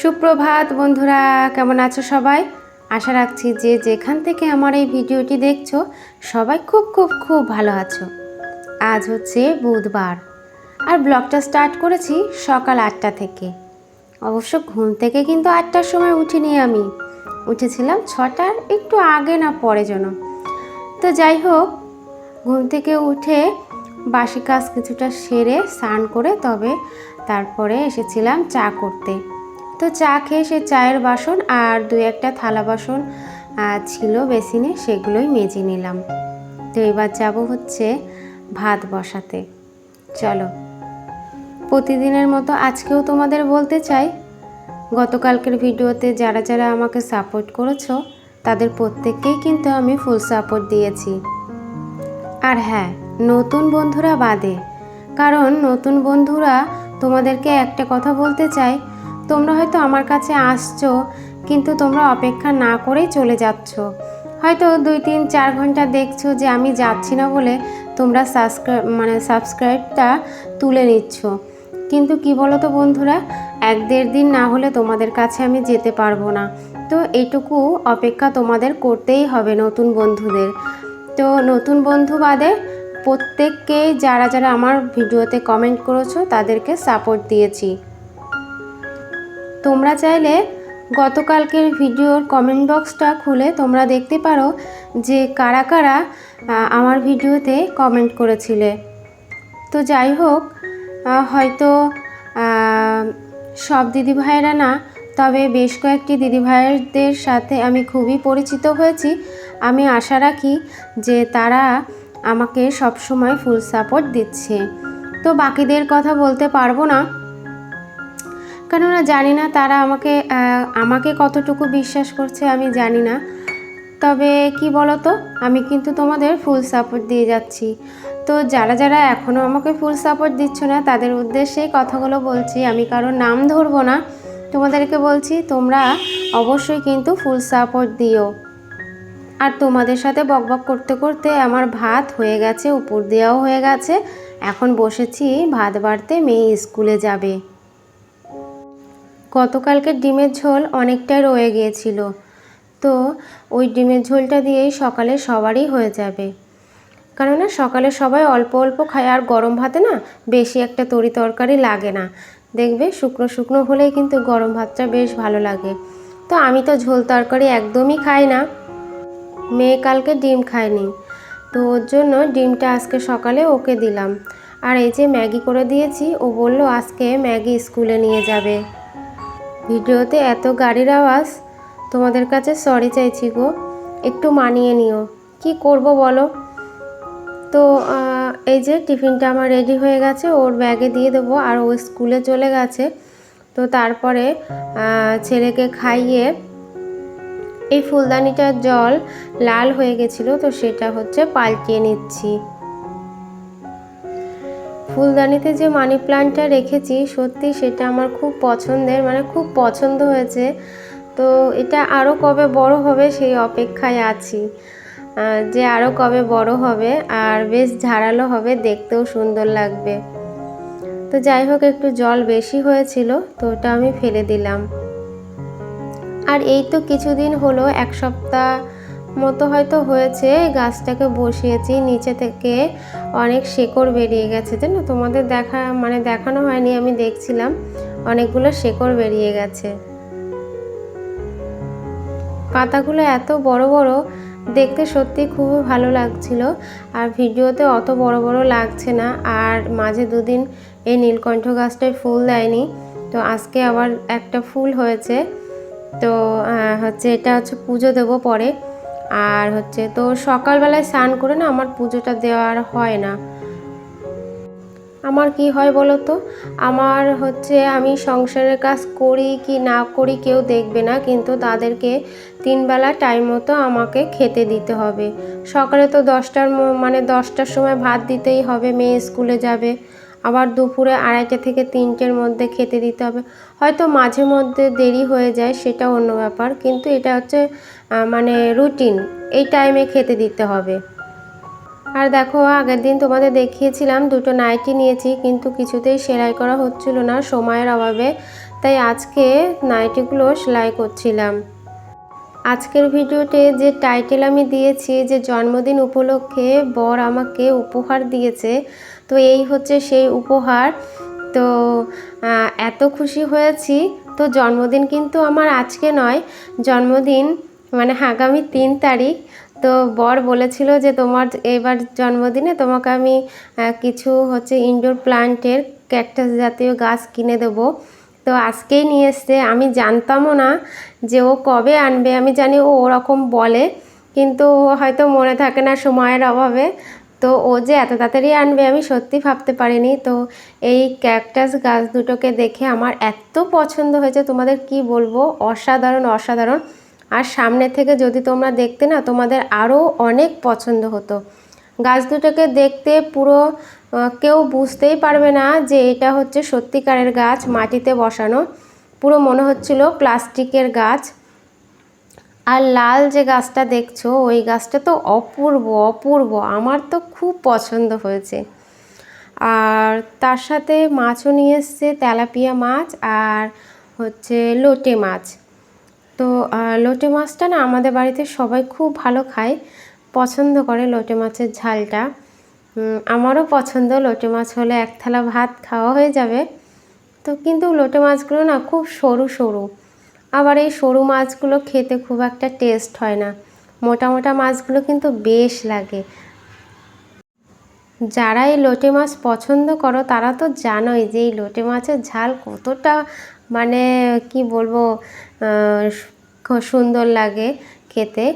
সুপ্রভাত বন্ধুরা, কেমন আছো সবাই? আশা রাখছি যে যেখান থেকে আমার এই ভিডিওটি দেখছ, সবাই খুব খুব খুব ভালো আছো। আজ হচ্ছে বুধবার, আর ব্লগটা স্টার্ট করেছি সকাল আটটা থেকে। অবশ্য ঘুম থেকে কিন্তু আটটার সময় উঠিনি আমি। উঠেছিলাম ছটার একটু আগে না পরে যেন। তো যাই হোক, ঘুম থেকে উঠে বাসি কাজ কিছুটা সেরে স্নান করে তবে তারপরে এসেছিলাম চা করতে। তো চা খেয়ে সে চায়ের বাসন আর দু একটা থালা বাসন ছিল বেসিনে, সেগুলোই মেজে নিলাম। তো এবার যাব হচ্ছে ভাত বসাতে। চলো। প্রতিদিনের মতো আজকেও তোমাদের বলতে চাই, গতকালকের ভিডিওতে যারা যারা আমাকে সাপোর্ট করেছ, তাদের প্রত্যেককেই কিন্তু আমি ফুল সাপোর্ট দিয়েছি। আর হ্যাঁ নতুন বন্ধুরা বাদে, কারণ নতুন বন্ধুরা তোমাদেরকে একটা কথা বলতে চাই তোমরা হয়তো আমার কাছে আসছো, কিন্তু তোমরা অপেক্ষা না করেই চলে যাচ্ছ। হয়তো দুই, তিন, চার ঘণ্টা দেখছ যে আমি যাচ্ছি না বলে তোমরা সাবস্ক্রাইব মানে সাবস্ক্রাইবটা তুলে নিচ্ছ। কিন্তু কি বলো তো বন্ধুরা, এক দেড় দিন না হলে তোমাদের কাছে আমি যেতে পারব না। তো এটুকু অপেক্ষা তোমাদের করতেই হবে নতুন বন্ধুদের। তো নতুন বন্ধু বাদে প্রত্যেককেই যারা যারা আমার ভিডিওতে কমেন্ট করেছ, তাদেরকে সাপোর্ট দিয়েছি। তোমরা চাইলে গতকালকের ভিডিওর কমেন্ট বক্সটা খুলে তোমরা দেখতে পারো যে কারা কারা আমার ভিডিওতে কমেন্ট করেছিলে। তো যাই হোক হয়তো সব দিদিভাইয়েরা না, তবে বেশ কয়েকটি দিদিভাইয়েরদের সাথে আমি খুবই পরিচিত হয়েছি। আমি আশা রাখি যে তারা আমাকে সবসময় ফুল সাপোর্ট দিচ্ছে। তো বাকিদের কথা বলতে পারব না। কেননা জানি না তারা আমাকে আমাকে কতটুকু বিশ্বাস করছে আমি জানি না। তবে কি বলো তো আমি কিন্তু তোমাদের ফুল সাপোর্ট দিয়ে যাচ্ছি। তো যারা যারা এখনও আমাকে ফুল সাপোর্ট দিচ্ছ না, তাদের উদ্দেশ্যেই কথাগুলো বলছি। আমি কারোর নাম ধরবো না। তোমাদেরকে বলছি, তোমরা অবশ্যই কিন্তু ফুল সাপোর্ট দিও। আর তোমাদের সাথে বকবক করতে করতে আমার ভাত হয়ে গেছে, উপর দেওয়াও হয়ে গেছে। এখন বসেছি, ভাত বাড়তে মেয়ে স্কুলে যাবে। গতকালকে ডিমের ঝোল অনেকটাই রয়ে গিয়েছিল। তো ওই ডিমের ঝোলটা দিয়েই সকালে সবারই হয়ে যাবে। কেননা সকালে সবাই অল্প অল্প খায়, আর গরম ভাতে না বেশি একটা তরি তরকারি লাগে না। দেখবে শুকনো শুকনো হলেই কিন্তু গরম ভাতটা বেশ ভালো লাগে। তো আমি তো ঝোল তরকারি একদমই খাই না। মেয়ে কালকে ডিম খায়নি। তো ওর জন্য ডিমটা আজকে সকালে ওকে দিলাম। আর এই যে ম্যাগি করে দিয়েছি, ও বলল আজকে ম্যাগি স্কুলে নিয়ে যাবে। ভিডিওতে এত গাড়ির আওয়াজ, তোমাদের কাছে সরি চাইছি গো। একটু মানিয়ে নিও। কি করব বলো? তো এই যে টিফিনটা আমার রেডি হয়ে গেছে, ওর ব্যাগে দিয়ে দেবো। আর ও স্কুলে চলে গেছে। তো তারপরে ছেলেকে খাইয়ে এই ফুলদানিটার জল লাল হয়ে গেছিল, তো সেটা হচ্ছে পাল্টিয়ে নিচ্ছি। ফুলদানিতে যে মানি প্লান্টটা রেখেছি, সত্যি সেটা আমার খুব পছন্দের মানে খুব পছন্দ হয়েছে। তো এটা আরও কবে বড় হবে সেই অপেক্ষায় আছি। যে আরও কবে বড় হবে আর বেশ ঝাড়ালো হবে, দেখতেও সুন্দর লাগবে। তো যাই হোক, একটু জল বেশি হয়েছিল, তো ওটা আমি ফেলে দিলাম। আর এই তো কিছুদিন হলো, এক সপ্তাহ মতো হয়তো হয়েছে, গাছটাকে বসিয়েছি, নিচে থেকে অনেক শেকড় বেরিয়ে গেছে, জানো? তোমাদের দেখা মানে দেখানো হয়নি, আমি দেখছিলাম, অনেকগুলো শেকড় বেরিয়ে গেছে। পাতাগুলো এত বড় বড়, দেখতে সত্যি খুবই ভালো লাগছিল, আর ভিডিওতে অত বড় বড় লাগছে না, আর মাঝে দুদিন এই নীলকণ্ঠ গাছটায় ফুল দেয়নি, তো আজকে আবার একটা ফুল হয়েছে, তো হচ্ছে এটা হচ্ছে পুজো দেবো পরে। আর হচ্ছে তো সকালবেলায় স্নান করে না আমার পুজোটা দেওয়ার হয় না। আমার কি হয় বলো তো? আমার হচ্ছে আমি সংসারের কাজ করি কি না করি কেউ দেখবে না, কিন্তু তাদেরকে তিনবেলা টাইম মতো আমাকে খেতে দিতে হবে। সকালে তো দশটার মানে দশটার সময় ভাত দিতেই হবে, মেয়ে স্কুলে যাবে। আবার দুপুরে আড়াইটা থেকে তিনটের মধ্যে খেতে দিতে হবে। হয়তো মাঝে মধ্যে দেরি হয়ে যায়, সেটা অন্য ব্যাপার, কিন্তু এটা হচ্ছে মানে রুটিন এই টাইমে খেতে দিতে হবে। আর দেখো, আগের দিন তোমাদের দেখিয়েছিলাম, দুটো নাইটি নিয়েছি, কিন্তু কিছুতেই সেলাই করা হচ্ছিল না, সময়ের অভাবে। তাই আজকে নাইটিগুলো সেলাই করছিলাম। আজকের ভিডিওতে যে টাইটেল আমি দিয়েছি, যে জন্মদিন উপলক্ষে বর আমাকে উপহার দিয়েছে, তো এই হচ্ছে সেই উপহার। তো এত খুশি হয়েছি। তো জন্মদিন কিন্তু আমার আজকে নয়, জন্মদিন মানে আগামী তিন তারিখ, তো বর বলেছিল যে তোমার এবার জন্মদিনে তোমাকে আমি কিছু হচ্ছে ইনডোর প্লান্টের ক্যাকটাস জাতীয় গাছ কিনে দেবো। তো আজকেই নিয়ে এসছে। আমি জানতামও না যে ও কবে আনবে, আমি জানি ও ওরকম বলে, কিন্তু হয়তো মনে থাকে না সময়ের অভাবে। তো ও যে এত তাড়াতাড়ি আনবে আমি সত্যি ভাবতে পারিনি। তো এই ক্যাকটাস গাছ দুটোকে দেখে আমার এত পছন্দ হয়েছে, তোমাদের কি বলব? অসাধারণ অসাধারণ। আর সামনে থেকে যদি তোমরা দেখতে না, তোমাদের আরও অনেক পছন্দ হতো। গাছ দুটোকে দেখতে পুরো কেউ বুঝতেই পারবে না যে এটা হচ্ছে সত্যিকারের গাছ, মাটিতে বসানো। পুরো মনে হচ্ছিল প্লাস্টিকের গাছ। আর লাল যে গাছটা দেখছ, ওই গাছটা তো অপূর্ব অপূর্ব। আমার তো খুব পছন্দ হয়েছে। আর তার সাথে মাছও নিয়ে এসছে, তেলাপিয়া মাছ আর হচ্ছে লোটে মাছ। তো লোটে মাছটা না আমাদের বাড়িতে সবাই খুব ভালো খায়। পছন্দ করে লোটে মাছের ঝালটা। আমারও পছন্দ। লোটে মাছ হলে এক থালা ভাত খাওয়া হয়ে যাবে। তো কিন্তু লোটে মাছগুলো না খুব সরু সরু। আবার এই সরু মাছগুলো খেতে খুব একটা টেস্ট হয় না। মোটা মোটা মাছগুলো কিন্তু বেশ লাগে। যারা এই লোটে মাছ পছন্দ করো, তারা তো জানোই যে এই লোটে মাছের ঝাল কতটা মানে কি বলব সুন্দর লাগে খেতে।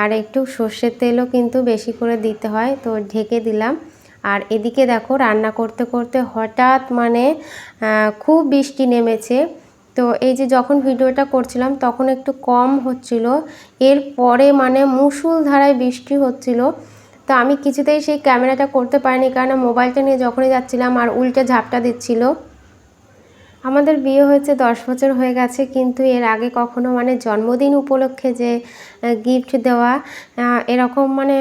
আর একটু সর্ষের তেলও কিন্তু বেশি করে দিতে হয়, তো ঢেকে দিলাম। আর এদিকে দেখো রান্না করতে করতে হঠাৎ মানে খুব বৃষ্টি নেমেছে। তো এই যে যখন ভিডিওটা করছিলাম তখন একটু কম হচ্ছিল। এরপরে মানে মুষুল ধারায় বৃষ্টি হচ্ছিল। তো আমি কিছুতেই সেই ক্যামেরাটা করতে পারিনি কারণ মোবাইলটা নিয়ে যখনই যাচ্ছিলাম আর উল্টে ঝাপটা দিচ্ছিল। আমাদের বিয়ে হয়েছে দশ বছর হয়ে গেছে, কিন্তু এর আগে কখনো মানে জন্মদিন উপলক্ষে যে গিফট দেওয়া এরকম মানে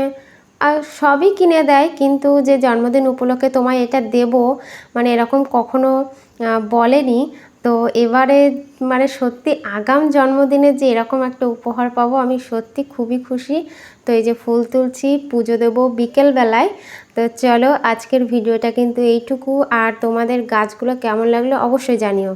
সবই কিনে দেয়, কিন্তু যে জন্মদিন উপলক্ষে তোমায় এটা দেব মানে এরকম কখনো বলেনি। তো এবারে মানে সত্যি আগাম জন্মদিনে যে এরকম একটা উপহার পাবো, আমি সত্যি খুবই খুশি। তো এই যে ফুল তুলছি, পুজো দেবো বিকেলবেলায়। তো চলো আজকের ভিডিওটা কিন্তু এইটুকু। আর তোমাদের গাছগুলো কেমন লাগল অবশ্যই জানিও।